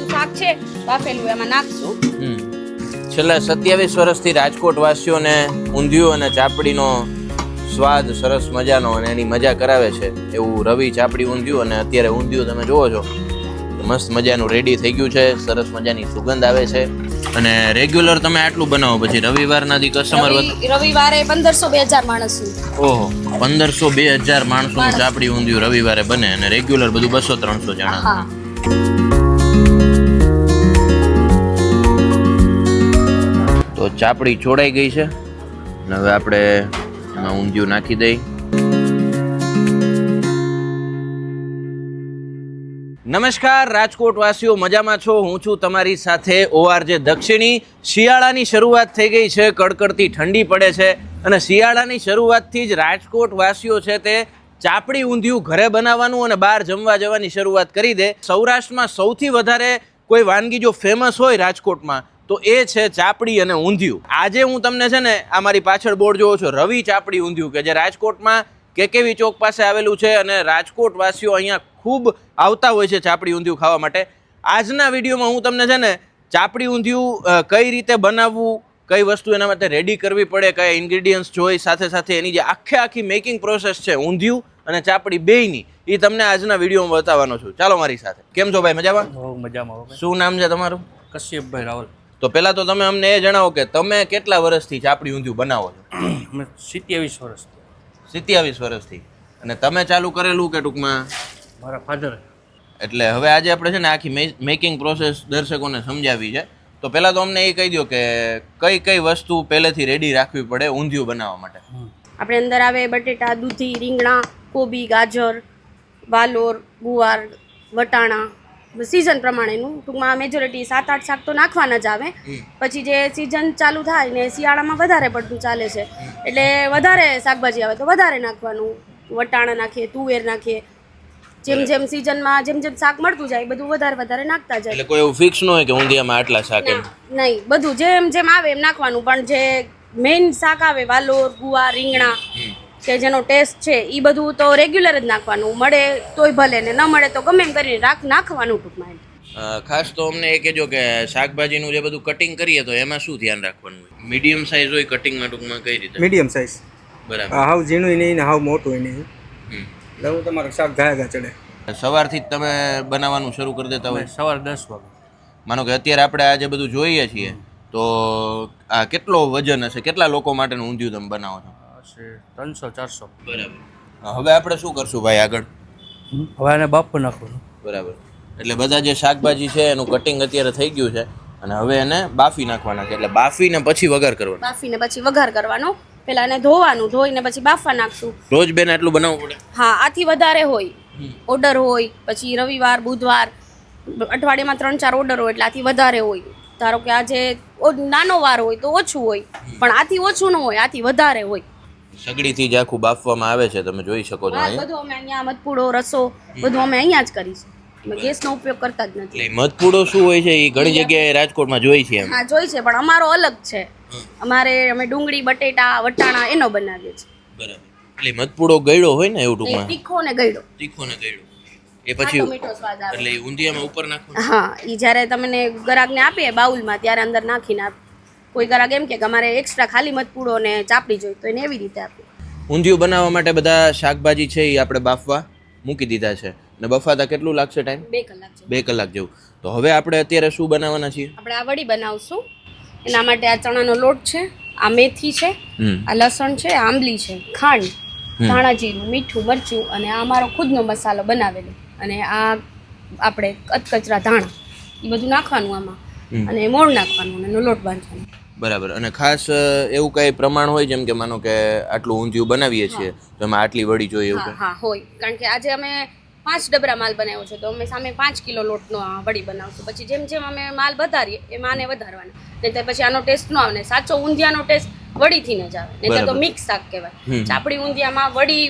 બધું શાક છે બાફેલું એમાં નાખશું. છેલ્લા સત્યાવીસ વર્ષથી રાજકોટ વાસીઓને ઊંધિયું અને ચાપડીનો સ્વાદ સરસ મજાનો અને એની મજા કરાવે છે. એવું રવિ ચાપડી ઊંધિયું અને અત્યારે ઊંધિયું તમે જુઓ છો. મસ્ત મજાનું રેડી થઈ ગયું છે સરસ મજાની સુગંધ આવે છે. અને રેગ્યુલર તમે આટલું બનાવો પછી રવિવારના દી કસ્ટમર રવિ- રવિવારે પંદરસો બે હજાર માણસનું ઓહો પંદરસો બે હજાર માણસોનું ચાપડી ઊંધિયું રવિવારે બને અને રેગ્યુલર બધું બસો ત્રણસો જણા. ચાપડી છોડાઈ ગઈ છે. અને હવે આપણે એમાં ઊંધિયું નાખી દઈ. નમસ્કાર રાજકોટ વાસીઓ મજામાં છો? હું છું તમારી સાથે ઓઆરજે દક્ષિણી. શિયાળાની શરૂઆત થઈ ગઈ છે, કડકડતી ઠંડી પડે છે. અને શિયાળાની શરૂઆતથી જ રાજકોટ વાસીઓ છે તે ચાપડી ઊંધિયું ઘરે બનાવવાનું અને બહાર જમવા જવાની શરૂઆત કરી દે. સૌરાષ્ટ્રમાં સૌથી વધારે કોઈ વાનગી જો ફેમસ હોય રાજકોટમાં તો એ છે ચાપડી અને ઊંધિયું. આજે હું તમને છે ને આ મારી પાછળ બોર્ડ જોવો છો રવિ ચાપડી ઊંધિયું કે જે રાજકોટમાં કેકેવી ચોક પાસે આવેલું છે અને રાજકોટ વાસીઓ અહીંયા ખૂબ આવતા હોય છે ચાપડી ઊંધિયું ખાવા માટે. આજના વિડીયોમાં હું તમને છે ને ચાપડી ઊંધિયું કઈ રીતે બનાવવું કઈ વસ્તુ એના માટે રેડી કરવી પડે કયા ઇન્ગ્રીડિયન્ટ્સ જોઈ સાથે સાથે એની જે આખે આખી મેકિંગ પ્રોસેસ છે ઊંધિયું અને ચાપડી બેયની એ તમને આજના વિડીયોમાં બતાવવાનો છું. ચાલો મારી સાથે. કેમ છો ભાઈ મજામાં? મજામાં શું નામ છે તમારું? કશ્યપભાઈ રાવલ. તો પહેલાં તો તમે અમને એ જણાવો કે તમે કેટલા વર્ષથી ચાપડી ઊંધિયું બનાવો છો? અમે સિત્યાવીસ વર્ષથી. સિત્યાવીસ વર્ષથી. અને તમે ચાલુ કરેલું કે ટૂંકમાં? મારા ફાધર એટલે હવે આજે આપણે છે ને આખી મેકિંગ પ્રોસેસ દર્શકોને સમજાવી છે. તો પહેલાં તો અમને એ કહી દો કે કઈ કઈ વસ્તુ પહેલેથી રેડી રાખવી પડે ઊંધિયું બનાવવા માટે? આપણે અંદર આવે બટેટા દૂધી રીંગણા કોબી ગાજર વાલોર ગુવાર વટાણા સિઝન પ્રમાણેનું. ટૂંકમાં મેજોરિટી સાત આઠ શાક તો નાખવાના જ આવે. પછી જે સિઝન ચાલુ થાય ને શિયાળામાં વધારે પડતું ચાલે છે. એટલે વધારે શાકભાજી આવે તો વધારે નાખવાનું. વટાણા નાખીએ તુવેર નાખીએ. જેમ જેમ સિઝનમાં જેમ જેમ શાક મળતું જાય બધું વધારે વધારે નાખતા જાય. એટલે કોઈ એવું ફિક્સ ન હોય કે ઊંધિયામાં આટલા શાક એમ? નહીં. બધું જેમ જેમ આવે એમ નાખવાનું. પણ જે મેઇન શાક આવે વાલોર ગુવાર રીંગણા કે જેનો ટેસ્ટ છે એ બધું તો રેગ્યુલર જ નાખવાનું. મળે તોય ભલે ને ન મળે તો ગમે એમ કરીને રાખ નાખવાનું ટૂંકમાં ખાસ તો અમને એ કહેજો કે શાકભાજીનું જે બધું કટિંગ કરીએ તો એમાં શું ધ્યાન રાખવાનું હોય? મીડિયમ સાઇઝ હોય કટિંગમાં ટૂંકમાં કઈ રીતે? મીડિયમ સાઇઝ બરાબર. હાવ ઝીણું નહીં ને હાવ મોટું નહીં. એટલે હું તમારું શાક ઘાયા ઘા ચડે. સવારથી જ તમે બનાવવાનું શરૂ કરી દેતા હોય? સવાર દસ વાગે. માનો કે અત્યારે આપણે આજે બધું જોઈએ છીએ તો આ કેટલો વજન હશે? કેટલા લોકો માટેનું ઊંધિયું તમે બનાવો છો? હશે ત્રણસો ચારસો. બરાબર. હવે આપણે શું કરશું ભાઈ આગળ? હવે એને બાફ નાખવાનું. બરાબર. એટલે બધા જે શાકભાજી છે એનું કટિંગ અત્યારે થઈ ગયું છે અને હવે એને બાફી નાખવાના છે. એટલે બાફીને પછી વઘાર કરવાનો. બાફીને પછી વઘાર કરવાનો. પેલા એને ધોવાનું ધોઈને પછી બાફવા નાખશું. રોજ બેન આટલું બનાવવું પડે? હા આથી વધારે હોય. ઓર્ડર હોય પછી રવિવાર બુધવાર અઠવાડિયામાં ત્રણ ચાર ઓર્ડર હોય એટલે આથી વધારે હોય. ધારો કે આજે નાનો વાર હોય તો ઓછું હોય. પણ આથી ઓછું ન હોય આથી વધારે હોય. સગડીથી જ આખું બાફવામાં આવે છે તમે જોઈ શકો છો બધું અમે અહીંયા મધપૂડો રસો બધું અમે અહીંયા જ કરીશું. અમે ગેસનો ઉપયોગ કરતા જ નથી. મધપૂડો શું હોય છે એ ઘણી જગ્યાએ રાજકોટમાં જોઈ છે હા જોઈ છે પણ અમારો અલગ છે. અમારે અમે ડુંગળી બટેટા વટાણા એનો બનાવીએ છીએ. બરાબર. એટલે મધપૂડો ગળ્યો હોય ને એવું ટૂંકમાં? તીખો ને ગળ્યો. તીખો ને ગળ્યો. એ પછી એટલે ઊંધિયામાં ઉપર નાખો હા એ જ્યારે તમને ગરાગને આપીએ બાઉલમાં ત્યારે અંદર નાખીને આપ કોઈ ગરાક એમ કે અમારે એક્સ્ટ્રા ખાલી મધપૂડો ને ચાપડી જોઈએ તો એને એવી રીતે આપી ઊંધિયું બનાવવા માટે બધા શાકભાજી છે એ આપણે બાફવા મૂકી દીધા છે. ને બફાતા કેટલું લાગશે ટાઈમ બે કલાક બે કલાક જેવું. તો હવે આપણે અત્યારે શું બનાવવાના છીએ? આપણે આ વડી બનાવશું. એના માટે આ ચણાનો લોટ છે આ મેથી છે આ લસણ છે આ આંબલી છે ખાંડ ધાણા જીરું મીઠું મરચું અને આ અમારો ખુદનો મસાલો બનાવેલો. અને આ આપણે કચકચરા ધાણા. એ બધું નાખવાનું આમાં. અને મોણ નાખવાનું અને લોટ બાંધવાનો. બરાબર. અને ખાસ એવું કઈ પ્રમાણ હોય જેમ કે માનો કે આટલું ઊંધિયું બનાવીએ છીએ તો એમાં આટલી વડી જોઈએ એવું હા હોય. કારણ કે આજે અમે પાંચ ડબરા માલ બનાવ્યો છે તો અમે સામે પાંચ કિલો લોટનો વડી બનાવશું. પછી જેમ જેમ અમે માલ વધારીએ એ માને વધારવાના. નહીં તો પછી આનો ટેસ્ટ ન આવે ને સાચો ઊંધિયાનો ટેસ્ટ વડીથી જ આવે. નહીં તો મિક્સ શાક કહેવાય. ચાપડી ઊંધિયામાં વડી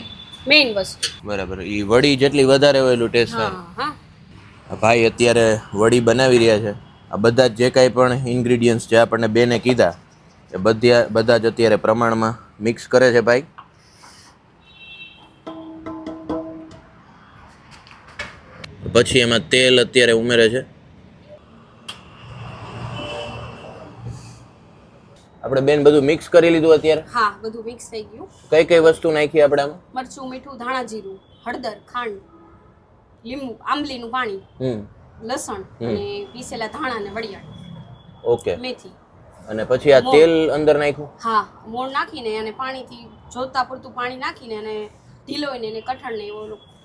મેઇન વસ્તુ. બરાબર. એ વડી જેટલી વધારે હોય એટલું ટેસ્ટ હા ભાઈ અત્યારે વડી બનાવી રહ્યા છે. આ બધા જે કાંઈ પણ ઇન્ગ્રીડિયન્ટ્સ જે આપણને બેને કીધા એ બધા બધા જ અત્યારે પ્રમાણમાં મિક્સ કરે છે ભાઈ. પછી એમાં તેલ અત્યારે ઉમેરે છે. આપણે બેન બધું મિક્સ કરી લીધું અત્યારે? હા બધું મિક્સ થઈ ગયું. કઈ કઈ વસ્તુ નાખી આપણે આમાં? મરચું મીઠું ધાણા જીરું હળદર ખાંડ લીંબુ આંબલીનું પાણી. હમ. લસણ અને પીસેલા ધાણા ને વડિયાળ ઓકે. મેથી. અને પછી આ તેલ અંદર નાખ્યું? હા મોણ નાખીને અને પાણીથી જોતા પૂરતું પાણી નાખીને અને ઢીલોઈને એને કઠણને એવો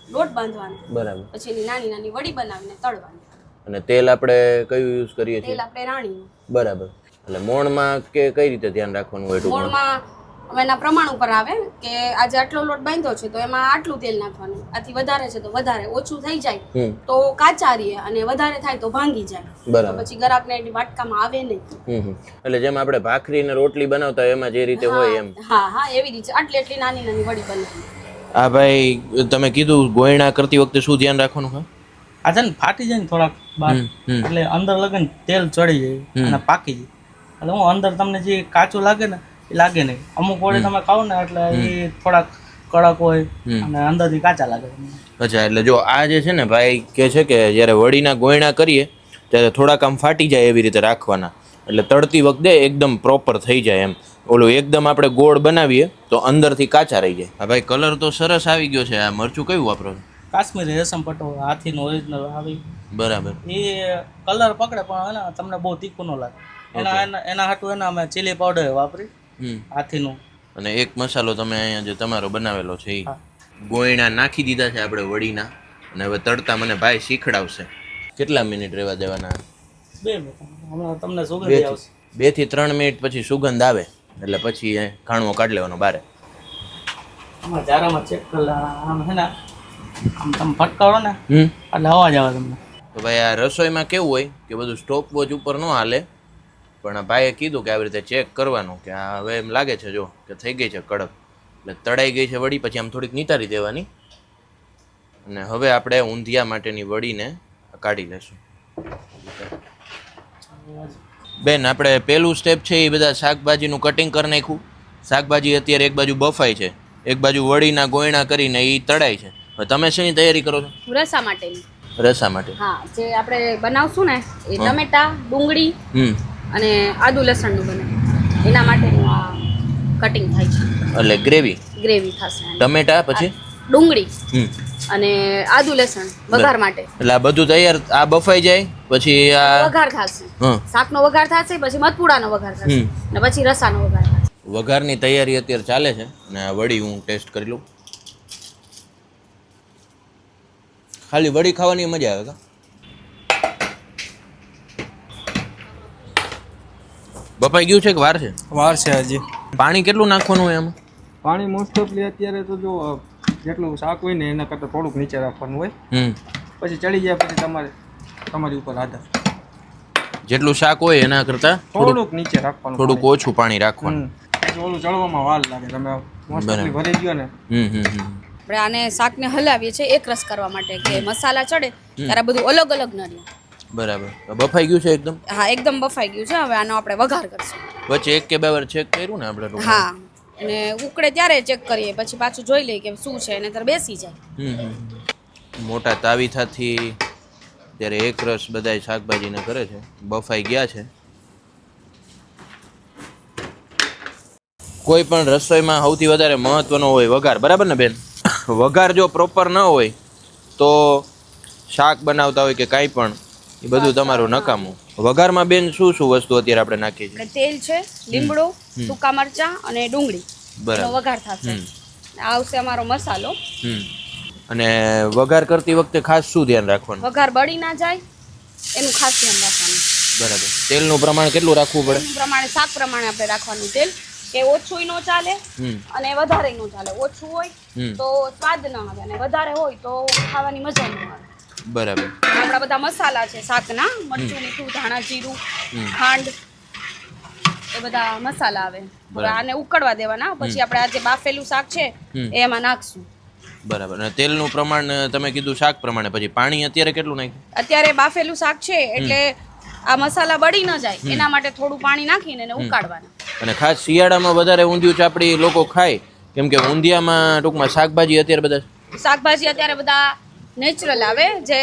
લોટ બાંધવાનો. બરાબર. પછી એની નાની નાની વડી બનાવીને તળવાની. અને તેલ આપણે કયું યુઝ કરીએ છીએ? તેલ આપણે રાણીનું. બરાબર. એટલે મોણમાં કે કઈ રીતે ધ્યાન રાખવાનું હોય મોણમાં હવે એના પ્રમાણ ઉપર આવે કે આજે આટલો લોટ બાંધ્યો છે તો એમાં આટલું તેલ નાખવાનું. આથી વધારે છે તો વધારે. ઓછું થઈ જાય તો કાચા રહે અને વધારે થાય તો ભાંગી જાય. બરાબર. પછી ગરાકને એની વાટકામાં આવે નહીં. એટલે જેમ આપણે ભાખરી ને રોટલી બનાવતા હોય એમાં જે રીતે હોય એમ. હા હા એવી રીતે. આટલી એટલી નાની નાની વડી બનાવી. આ ભાઈ તમે કીધું ગોયણા કરતી વખતે શું ધ્યાન રાખવાનું હોય? આ છે ને ફાટી જાય ને થોડાક બહાર. એટલે અંદર લગન તેલ ચડી જાય અને પાકી જાય. એટલે હું અંદર તમને જે કાચું લાગે ને લાગે નહીં. અમુક વડે તમે ખાઓ ને એટલે એ થોડાક કડક હોય અને અંદરથી કાચા લાગે. અચ્છા એટલે જો આ જે છે ને ભાઈ કે છે કે જ્યારે વડીના ગોયણા કરીએ ત્યારે થોડાક આમ ફાટી જાય એવી રીતે રાખવાના. એટલે તળતી વખતે એકદમ પ્રોપર થઈ જાય એમ. ઓલું એકદમ આપણે ગોળ બનાવીએ તો અંદરથી કાચા રહી જાય. હા ભાઈ કલર તો સરસ આવી ગયો છે. આ મરચું કયું વાપરો છો? કાશ્મીરી રેશમ પટ્ટો હાથીનો ઓરિજિનલ આવી. બરાબર. એ કલર પકડે પણ એને તમને બહુ તીખું ન લાગે. એના એના એના હાટું એના અમે ચીલી પાવડર વાપરી. હાથીનું. અને એક મસાલો તમે અહીંયા જે તમારો બનાવેલો છે એ ગોયણા નાખી દીધા છે આપણે વડીના. અને હવે તડતા મને ભાઈ શીખડાવશે. કેટલા મિનિટ રહેવા દેવાના? બે હમણાં તમને બે આવશે. બેથી ત્રણ મિનિટ પછી સુગંધ આવે. એટલે પછી એ ઘાણવો કાઢી લેવાનો બારે. આમાં જારામાં ચેક કરી આમ હે ને આમ તમે ફટકારો ને એટલે અવાજ આવે તમને. તો ભાઈ આ રસોઈમાં કેવું હોય કે બધું સ્ટોપ વોચ ઉપર ન હાલે? પણ ભાઈએ કીધું કે આવી રીતે ચેક કરવાનું કે આ હવે એમ લાગે છે જો કે થઈ ગઈ છે કડક. એટલે તળાઈ ગઈ છે વડી પછી આમ થોડીક નિતારી દેવાની. અને હવે આપણે ઊંધિયા માટેની વડીને કાઢી લેશું. બેન આપણે પહેલું સ્ટેપ છે એ બધા શાકભાજીનું કટિંગ કરી નાખ્યું. શાકભાજી અત્યારે એક બાજુ બફાય છે એક બાજુ વડીના ગોયણા કરીને એ તળાય છે. તમે શેની તૈયારી કરો છો? રસા માટેની. રસા માટે. હા જે આપણે બનાવશું ને એ ટમેટા ડુંગળી અને આદુ લસણનું બને. એના માટેનું આ કટિંગ થાય છે. એટલે ગ્રેવી ગ્રેવી થશે ટમેટા પછી? ડુંગળી. અને આદુ લસણ વઘાર માટે. એટલે આ બધું તૈયાર આ બફાઈ જાય પછી આ વઘાર થશે. શાકનો વઘાર થશે પછી મધપુડાનો વઘાર થશે. અને પછી રસાનો વઘાર થશે. વઘારની તૈયારી અત્યારે ચાલે છે. આ વડી હું ટેસ્ટ કરી લઉં. ખાલી વડી ખાવાની મજા આવે કા? બફાઈ ગયું છે કે વાર છે? વાર છે હજી. પાણી કેટલું નાખવાનું હોય એમાં? પાણી મોસ્ટ ઓફલી અત્યારે તો જો જેટલું શાક હોય ને એના કરતાં થોડુંક નીચે રાખવાનું હોય. પછી ચડી જાય પછી તમારે તમારી ઉપર આધાર. જેટલું શાક હોય એના કરતાં થોડુંક નીચે રાખવાનું થોડુંક ઓછું પાણી રાખવાનું. ઓલું ચડવામાં વાર લાગે. તમે મોસ્ટ ઓફલી ભરી ગયો ને. આપણે આને શાકને હલાવીએ છીએ એક રસ કરવા માટે કે મસાલા ચડે ત્યારે બધું અલગ અલગ ન રહે. બરાબર. બફાઈ ગયું છે એકદમ? હા એકદમ બફાઈ ગયું છે. હવે આનો આપણે વઘાર કરશું. વચ્ચે એક કે બે વાર ચેક કર્યું ને આપણે હા. અને ઉકળે ત્યારે ચેક કરીએ. પછી પાછું જોઈ લઈએ કે શું છે. અને ત્યારે બેસી જાય. મોટા તાવી તાવીથાથી ત્યારે એક રસ બધાય શાકભાજીને કરે છે. બફાઈ ગયા છે. કોઈ પણ રસોઈમાં સૌથી વધારે મહત્વનો હોય વઘાર. બરાબર ને બેન? વઘાર જો પ્રોપર ન હોય તો શાક બનાવતા હોય કે કાંઈ પણ એ બધું તમારું નકામું. વઘારમાં બેન શું શું વસ્તુ અત્યારે આપણે નાખીએ છીએ? તેલ છે લીમડો સૂકા મરચા અને ડુંગળી. બરાબર. વઘાર થશે. આવશે અમારો મસાલો. અને વઘાર કરતી વખતે ખાસ શું ધ્યાન રાખવાનું? વઘાર બળી ના જાય એનું ખાસ ધ્યાન રાખવાનું. બરાબર. તેલનું પ્રમાણ કેટલું રાખવું પડે? પ્રમાણે શાક પ્રમાણે આપણે રાખવાનું તેલ. કે ઓછું નો ચાલે અને વધારે નો ચાલે. ઓછું હોય તો સ્વાદ ન આવે અને વધારે હોય તો ખાવાની મજા ન આવે. બરાબર. આપણા બધા મસાલા છે શાકના મરચું મીઠું ધાણા જીરું ખાંડ એ બધા મસાલા આવે. આને ઉકળવા દેવાના પછી આપણે આ જે બાફેલું શાક છે એ એમાં નાખશું. બરાબર. અને તેલનું પ્રમાણ તમે કીધું શાક પ્રમાણે પછી પાણી અત્યારે કેટલું નાખ્યું? અત્યારે બાફેલું શાક છે એટલે આ મસાલા બળી ન જાય. એના માટે થોડું પાણી નાખીને એને ઉકાળવાના. અને ખાસ શિયાળામાં વધારે ઊંધિયું ચાપડી લોકો ખાય. કેમ કે ઊંધિયામાં ટૂંકમાં શાકભાજી અત્યારે બધા શાકભાજી અત્યારે બધા નેચરલ આવે જે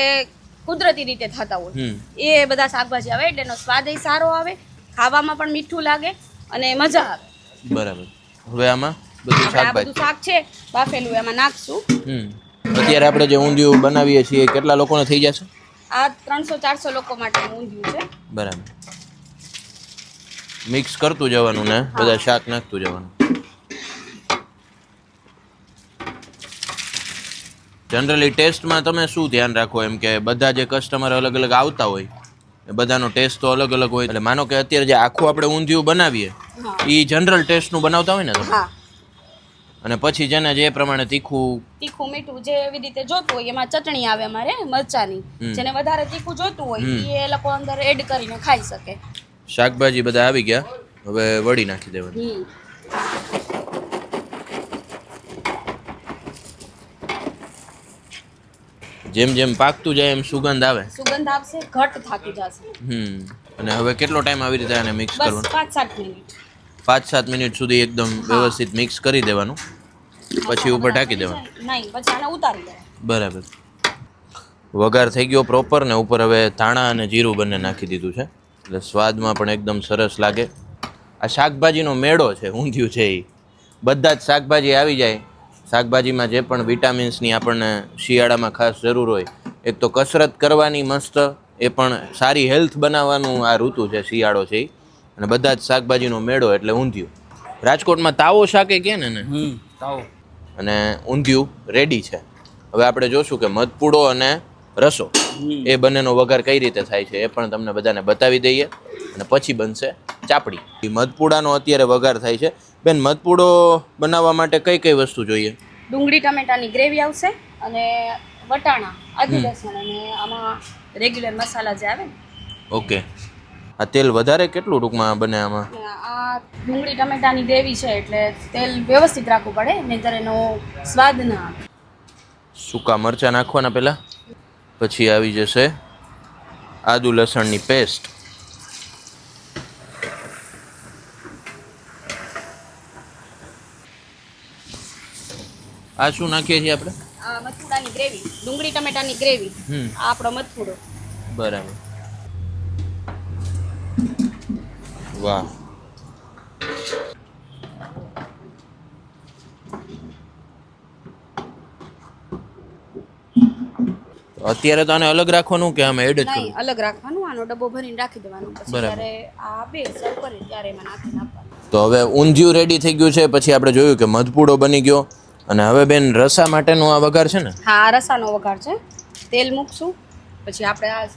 કુદરતી રીતે થતા હોય. એ બધા શાકભાજી આવે એટલે એનો સ્વાદ ય સારો આવે ખાવામાં પણ મીઠું લાગે અને મજા આવે. બરાબર. હવે આમાં બધું શાકભાજી બધું શાક છે બાફેલું એમાં નાખશું. હમ. અત્યારે આપણે જે ઊંધિયું બનાવીએ છીએ કેટલા લોકોને થઈ જશે? આ ત્રણસો ચારસો લોકો માટે ઊંધિયું છે. બરાબર. મિક્સ કરતું જવાનું ને બધા શાક નાખતું જવાનું. જનરલી ટેસ્ટમાં તમે શું ધ્યાન રાખો? એમ કે બધા જે કસ્ટમર અલગ અલગ આવતા હોય એ બધાનો ટેસ્ટ તો અલગ અલગ હોય. એટલે માનો કે અત્યારે જે આખું આપણે ઊંધિયું બનાવીએ. એ જનરલ ટેસ્ટનું બનાવતા હોય ને તમે? અને પછી જેને જે પ્રમાણે તીખું તીખું મીઠું જે એવી રીતે જોતું હોય એમાં ચટણી આવે અમારે મરચાની. જેને વધારે તીખું જોતું હોય. એ લોકો અંદર એડ કરીને ખાઈ શકે. શાકભાજી બધા આવી ગયા. હવે વળી નાખી દેવાની. જેમ જેમ પાકતું જાય એમ સુગંધ આવે. સુગંધ આવશે ઘટ થાકી જશે. હમ. અને હવે કેટલો ટાઈમ આવી રીતે આને મિક્સ કરવાનો? પાંચ સાત મિનિટ. પાંચ સાત મિનિટ સુધી એકદમ વ્યવસ્થિત મિક્સ કરી દેવાનું. પછી ઉપર ઢાંકી દેવાનું. નહીં પછી આને ઉતારી દેવાનું. બરાબર. વઘાર થઈ ગયો પ્રોપર ને ઉપર હવે ધાણા અને જીરું બંને નાખી દીધું છે. એટલે સ્વાદમાં પણ એકદમ સરસ લાગે. આ શાકભાજીનો મેળો છે ઊંધિયું છે એ બધા જ શાકભાજી આવી જાય. શાકભાજીમાં જે પણ વિટામિન્સની આપણને શિયાળામાં ખાસ જરૂર હોય એક તો કસરત કરવાની મસ્ત એ પણ સારી હેલ્થ બનાવવાનું આ ઋતુ છે શિયાળો છે. અને બધા જ શાકભાજીનો મેળો એટલે ઊંધિયું. રાજકોટમાં તાવો શાકે કે ને તાવો. અને ઊંધિયું રેડી છે. હવે આપણે જોશું કે મધપૂડો અને રસો એ બંનેનો વઘાર કઈ રીતે થાય છે એ પણ તમને બધાને બતાવી દઈએ. અને પછી બનશે ચાપડી. મધપૂડાનો અત્યારે વઘાર થાય છે. બેન મધપૂડો બનાવવા માટે કઈ કઈ વસ્તુ જોઈએ? ડુંગળી ટમેટાની ગ્રેવી આવશે અને વટાણા આદુ લસણ અને આમાં રેગ્યુલર મસાલા જે આવે ને. ઓકે. આ તેલ વધારે કેટલું ટૂંકમાં બને આમાં? આ ડુંગળી ટમેટાની ગ્રેવી છે એટલે તેલ વ્યવસ્થિત રાખવું પડે નહીતર એનો સ્વાદ ના આવે. સૂકા મરચાં નાખવાના પહેલાં? પછી આવી જશે આદુ લસણની પેસ્ટ આ શું નાખીએ છીએ આપણે? આ મથુડાની ગ્રેવી ડુંગળી ટમેટાની ગ્રેવી આ આપણો મથુડો બરાબર. વાહ. અત્યારે તો આને અલગ રાખવાનું કે આમાં એડ જ નહીં અલગ રાખવાનું આનો ડબ્બો ભરીને રાખી દેવાનું. પછી. જ્યારે આ બે સર્વ કરે ત્યારે એમાં નાખીને આપવાનું. તો હવે ઊંધિયું રેડી થઈ ગયું છે પછી આપણે જોયું કે મધપૂડો બની ગયો. અને હવે બેન રસા માટેનો આ વઘાર છે ને? હા રસાનો વઘાર છે. તેલ મૂકશું. પછી આપણે આ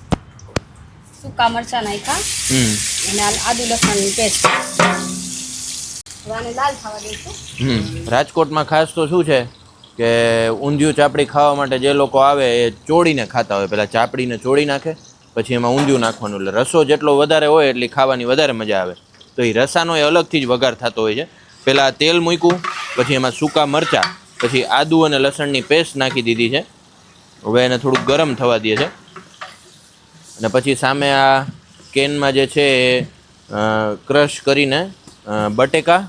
સૂકા મરચા નાખ્યા. હમ. અને આદુ લસણની પેસ્ટ. આને લાલ થવા દઈશું. રાજકોટમાં ખાસ તો શું છે કે ઊંધિયું ચાપડી ખાવા માટે જે લોકો આવે એ ચોળીને ખાતા હોય. પહેલાં ચાપડીને ચોળી નાખે પછી એમાં ઊંધિયું નાખવાનું. એટલે રસો જેટલો વધારે હોય એટલી ખાવાની વધારે મજા આવે. તો એ રસાનો એ અલગથી જ વઘાર થતો હોય છે. પહેલાં તેલ મૂક્યું પછી એમાં સૂકા મરચાં પછી આદુ અને લસણની પેસ્ટ નાખી દીધી છે. હવે એને થોડુંક ગરમ થવા દે છે. અને પછી સામે આ કેનમાં જે છે એ ક્રશ કરીને બટેકા,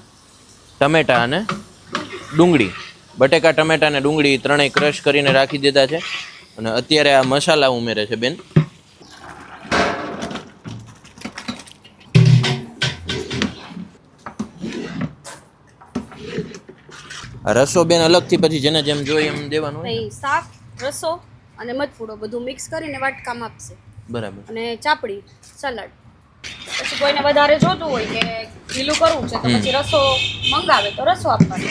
ટમેટા અને ડુંગળી. બટેકા, ટમેટા અને ડુંગળી ત્રણેય ક્રશ કરીને રાખી દીધા છે. અને અત્યારે આ મસાલા ઉમેરે છે બેન. રસો બેન અલગથી પછી જેને જેમ જોઈએ એમ દેવાનું હોય ને? નહીં શાક રસો અને મધફૂડો બધું મિક્સ કરીને વાટકામાં આપશે. બરાબર. અને ચાપડી સલાડ પછી કોઈને વધારે જોતું હોય કે ઢીલું કરવું છે તો પછી રસો મંગાવે તો રસો આપવાનો.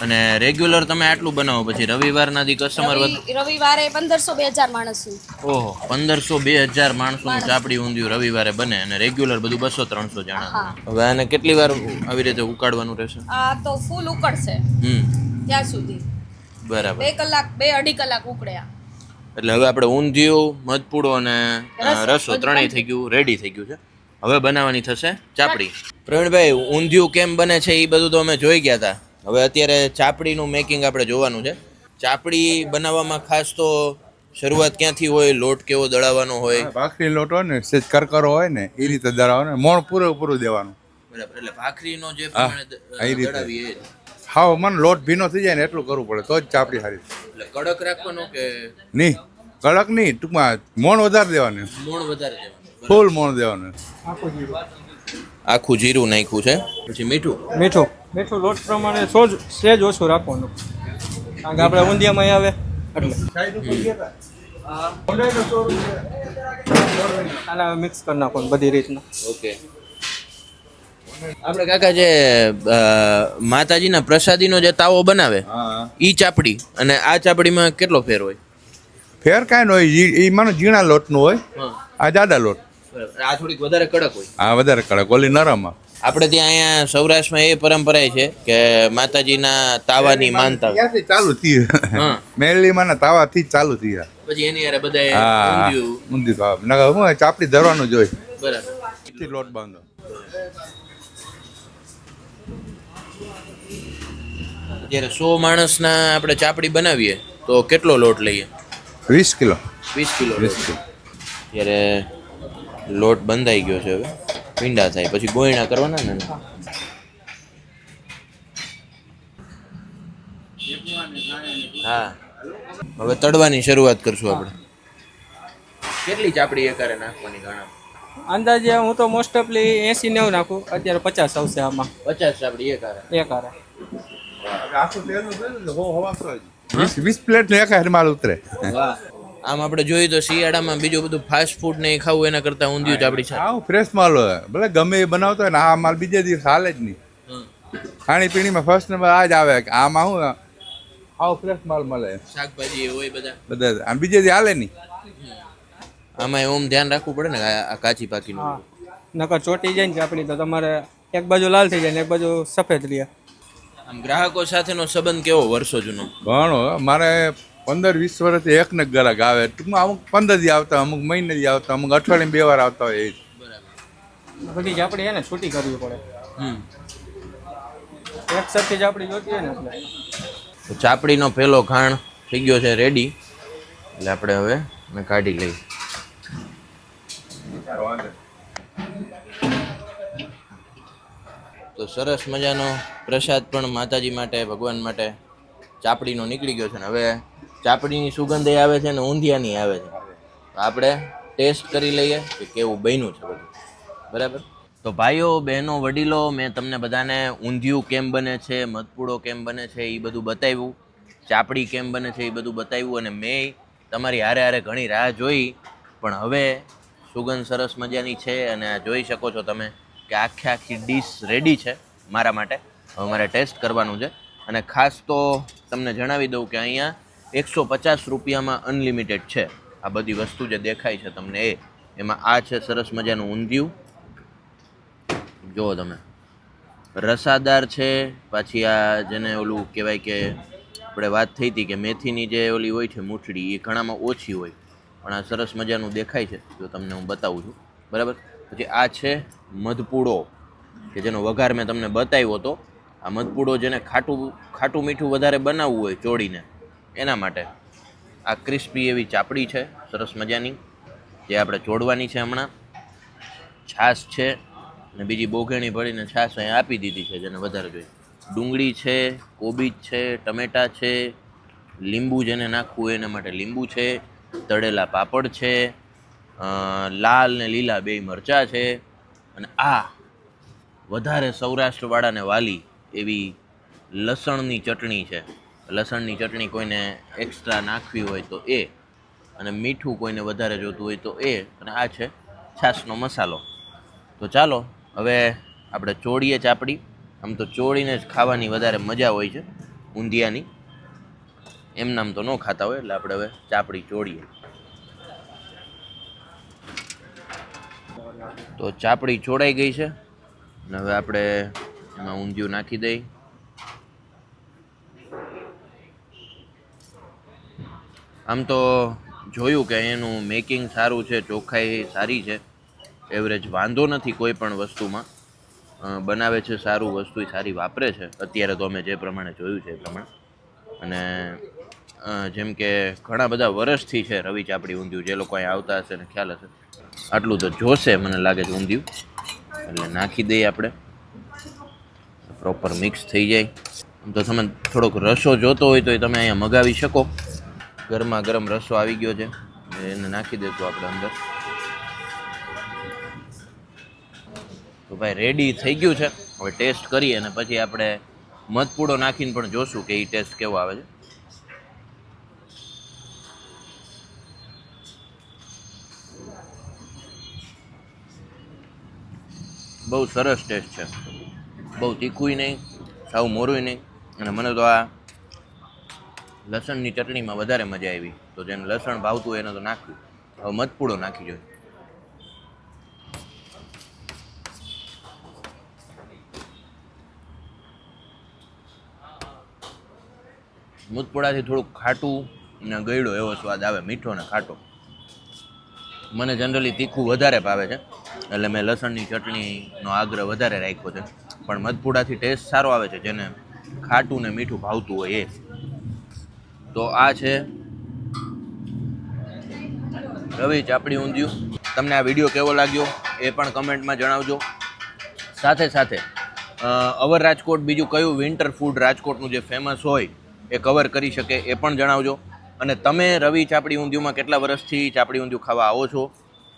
અને રેગ્યુલર તમે આટલું બનાવો પછી રવિવારના દી કસ્ટમર રવિ- રવિવારે પંદરસો બે હજાર માણસનું ઓહો પંદરસો બે હજાર માણસોનું ચાપડી ઊંધિયું રવિવારે બને અને રેગ્યુલર બધું બસો ત્રણસો જણા હવે આને કેટલી વાર આવી રીતે ઉકાળવાનું રહેશે? આ તો ફૂલ ઉકળશે. હમ. ત્યાં સુધી. બરાબર. બે કલાક બે અઢી કલાક ઉકળ્યા. એટલે હવે આપણે ઊંધિયું મધપૂડો અને રસો, રસો ત્રણેય થઈ ગયું રેડી થઈ ગયું છે. હવે બનાવવાની થશે ચાપડી. પ્રવીણભાઈ ઊંધિયું કેમ બને છે એ બધું તો અમે જોઈ ગયા હતા હવે અત્યારે ચાપડીનું મેકિંગ આપણે જોવાનું છે. ચાપડી બનાવવામાં ખાસ તો શરૂઆત ક્યાંથી હોય લોટ કેવો દળાવવાનો હોય? ભાખરી લોટ હોય ને સેજ કરકરો હોય ને એ રીતે દળાવવાનો મોણ પૂરેપૂરું દેવાનું. બરાબર એટલે ભાખરીનો જે. દળાવીએ હા મને લોટ ભીનો થઈ જાય ને એટલું કરવું પડે. તો જ ચાપડી સારી એટલે કડક રાખવાનો કે નહીં કડક નહીં ટૂંકમાં મોણ વધારે દેવાનું. મોણ વધારે દેવાનું. ફૂલ મોણ દેવાનું. આખું જીરું નાખ્યું છે. પછી મીઠું? મીઠું. મીઠું લોટ પ્રમાણે સોજ સેજ ઓછું રાખવાનું. કારણ કે આપણે ઊંધિયામાં આવે. એટલે. આના મિક્સ કરી નાખવાનું બધી રીતના. ઓકે. આપણે કાકા જે માતાજીના પ્રસાદીનો જે તાવો બનાવે હા. ઈ ચાપડી. અને આ ચાપડીમાં કેટલો ફેર હોય? ફેર કાંઈ ન હોય. એ માનો ઝીણા લોટનું હોય. આ જાડા લોટ. આ થોડીક વધારે કડક હોય. આ વધારે કડક. ઓલી નરમ. આપણે ત્યાં અહીંયા સૌરાષ્ટ્રમાં એ પરંપરા છે કે માતાજીના તાવાની માનતા ચાલુ થઈ હા. તાવાથી ચાલુ થઈ. પછી એની હારે બધા ઊંધિયું. ઊંધિયું નકર હું ચાપડી ધરવાનું જોઈ બરાબર. લોટ બાંધો. જ્યારે સો માણસના આપણે ચાપડી બનાવીએ તો કેટલો લોટ લઈએ? વીસ કિલો. વીસ કિલો વીસ કિલો. ત્યારે લોટ બંધાઈ ગયો છે હવે પીંડા થાય પછી ગોયણા કરવાના ને? હા. હવે તળવાની શરૂઆત કરશું આપણે. કેટલી ચાપડી એકારે નાખવાની ઘણા અંદાજે હું તો મોસ્ટ ઓફલી એસી નેવું નાખું અત્યારે પચાસ આવશે આમાં. પચાસ ચાપડી એકારે? એક હારે વીસ વીસ પ્લેટ ને એક હારે માલ ઉતરે. આમ આપણે જોઈએ તો શિયાળામાં બીજું બધું ફાસ્ટ ફૂડ ને ખાવું એના કરતા ઊંધિયું જ આપણી સાથે. આવું ફ્રેશ માલ હોય. ભલે ગમે એ બનાવતો હોય ને આ માલ બીજે દિવસ હાલે જ નહીં. ખાણી પીણીમાં ફર્સ્ટ નંબર આ જ આવે કે આમાં આવું આવું ફ્રેશ માલ મળે. શાકભાજી હોય બધા. બધા આમ બીજે દી હાલે નહીં. આમાં ઓમ ધ્યાન રાખવું પડે ને આ આ કાચી પાકીનું. હા. નકર ચોટી જાય ને આપણી તો તમારે એક બાજુ લાલ થઈ જાય ને એક બાજુ સફેદ રહે આમ ગ્રાહકો સાથેનો સંબંધ કેવો વર્ષો જૂનો ઘણો મારે પંદર વીસ વર્ષથી એક ને ગરાક આવે. ટૂંકમાં અમુક પંદર દી આવતા અમુક મહિને દી આવતા અમુક અઠવાડિયે બે વાર આવતા હોય એ જ. બધી જાપડી એને છૂટી કરવી પડે. એક સરખી જાપડી જોતી હોય ને એટલે. તો ચાપડીનો પહેલો ખાણ થઈ ગયો છે રેડી. એટલે આપણે હવે મેં કાઢી લઈએ. તો સરસ મજાનો પ્રસાદ પણ માતાજી માટે ભગવાન માટે ચાપડીનો નીકળી ગયો છે ને. હવે ચાપડીની સુગંધ એ આવે છે ને ઊંધિયાની આવે છે. આપણે ટેસ્ટ કરી લઈએ કે કેવું બન્યું છે બધું. બરાબર? તો ભાઈઓ, બહેનો, વડીલો, મેં તમને બધાને ઊંધિયું કેમ બને છે, મધપૂડો કેમ બને છે એ બધું બતાવ્યું. ચાપડી કેમ બને છે એ બધું બતાવ્યું અને મેં તમારી હારે હારે ઘણી રાહ જોઈ. પણ હવે સુગંધ સરસ મજાની છે અને આ જોઈ શકો છો તમે કે આખી આખી ડીશ રેડી છે મારા માટે. હવે મારે ટેસ્ટ કરવાનું છે. અને ખાસ તો તમને જણાવી દઉં કે અહીંયા એકસો પચાસ રૂપિયામાં અનલિમિટેડ છે. આ બધી વસ્તુ જે દેખાય છે તમને એ. એમાં આ છે સરસ મજાનું ઊંધિયું. જુઓ તમે. રસાદાર છે, પાછી આ જેને ઓલું કહેવાય કે આપણે વાત થઈ હતી કે મેથીની જે ઓલી હોય છે મૂઠડી એ ઘણામાં ઓછી હોય. પણ આ સરસ મજાનું દેખાય છે, જો તમને હું બતાવું છું. બરાબર? પછી આ છે મધપૂડો, કે જેનો વઘાર મેં તમને બતાવ્યો હતો. આ મધપૂડો જેને ખાટું ખાટું મીઠું વધારે બનાવવું હોય ચોળીને એના માટે આ ક્રિસ્પી એવી ચાપડી છે, સરસ મજાની, જે આપણે ચોડવાની છે હમણાં. છાશ છે અને બીજી બોઘેણી ભરીને છાશ અહીંયા આપી દીધી છે, જેને વધારે જોઈએ. ડુંગળી છે, કોબીજ છે, ટમેટા છે, લીંબુ જેને નાખવું એના માટે લીંબુ છે, તળેલા પાપડ છે લાલ ને લીલા બે મરચાં છે, અને આ વધારે સૌરાષ્ટ્રવાળાને વાલી એવી લસણની ચટણી છે. લસણની ચટણી કોઈને એક્સ્ટ્રા નાખવી હોય તો એ, અને મીઠું કોઈને વધારે જોતું હોય તો એ, અને આ છે છાશનો મસાલો. તો ચાલો, હવે આપણે ચોળીએ ચાપડી. આમ તો ચોળીને જ ખાવાની વધારે મજા હોય છે, ઊંધિયાની. એમનામ તો ન ખાતા હોય, એટલે આપણે હવે ચાપડી ચોળીએ. તો ચાપડી ચોળાઈ ગઈ છે, અને હવે આપણે એમાં ઊંધિયું નાખી દઈ આમ તો જોયું કે એનું મેકિંગ સારું છે, ચોખ્ખાઈ સારી છે. એવરેજ વાંધો નથી કોઈ પણ વસ્તુમાં. બનાવે છે સારું વસ્તુ સારી વાપરે છે. અત્યારે તો અમે જે પ્રમાણે જોયું છે એ પ્રમાણે. અને જેમ કે ઘણા બધા વર્ષથી છે રવિ ચાપડી ઊંધિયું, જે લોકો અહીંયા આવતા હશે ને ખ્યાલ હશે. આટલું તો જોશે, મને લાગે છે ઊંધિયું. એટલે નાખી દઈએ આપણે. પ્રોપર મિક્સ થઈ જાય. આમ તો તમે થોડોક રસો જોતો હોય તો એ તમે અહીંયા મગાવી શકો. ગરમા ગરમ રસો આવી ગયો છે. એને નાખી દેશું આપણે અંદર. તો ભાઈ રેડી થઈ ગયું છે. હવે ટેસ્ટ કરીએ અને પછી આપણે મધપૂડો નાખીને પણ જોશું કે એ ટેસ્ટ કેવો આવે છે. બહુ સરસ ટેસ્ટ છે. બહુ તીખુંય નહીં, સાવ મોરુંય નહીં. અને મને તો આ લસણની ચટણીમાં વધારે મજા આવી. તો જેને લસણ ભાવતું હોય એને તો નાખ્યું હવે મધપૂડો નાખી જોઈએ મધપોડાથી થોડુંક ખાટું ને ગળ્યો એવો સ્વાદ આવે, મીઠો ને ખાટો. મને જનરલી તીખું વધારે ભાવે છે, એટલે મેં લસણની ચટણીનો આગ્રહ વધારે રાખ્યો છે. પણ મધપુડાથી ટેસ્ટ સારો આવે છે, જેને ખાટું ને મીઠું ભાવતું હોય એ. તો આ છે રવિ ચાપડી ઊંધિયું. તમને આ વીડિયો કેવો લાગ્યો એ પણ કમેન્ટમાં જણાવજો. સાથે સાથે અવર રાજકોટ બીજું કયું વિન્ટર ફૂડ રાજકોટનું જે ફેમસ હોય એ કવર કરી શકે એ પણ જણાવજો. અને તમે રવિ ચાપડી ઊંધિયુંમાં કેટલા વર્ષથી ચાપડી ઊંધિયું ખાવા આવો છો,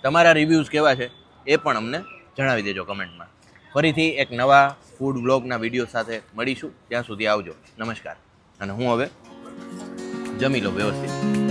તમારા રિવ્યૂઝ કેવા છે એ પણ અમને જણાવી દેજો કમેન્ટમાં. ફરીથી એક નવા ફૂડ બ્લોગના વીડિયો સાથે મળીશું. ત્યાં સુધી આવજો. નમસ્કાર. અને હું હવે જમી લો વ્યવસ્થિત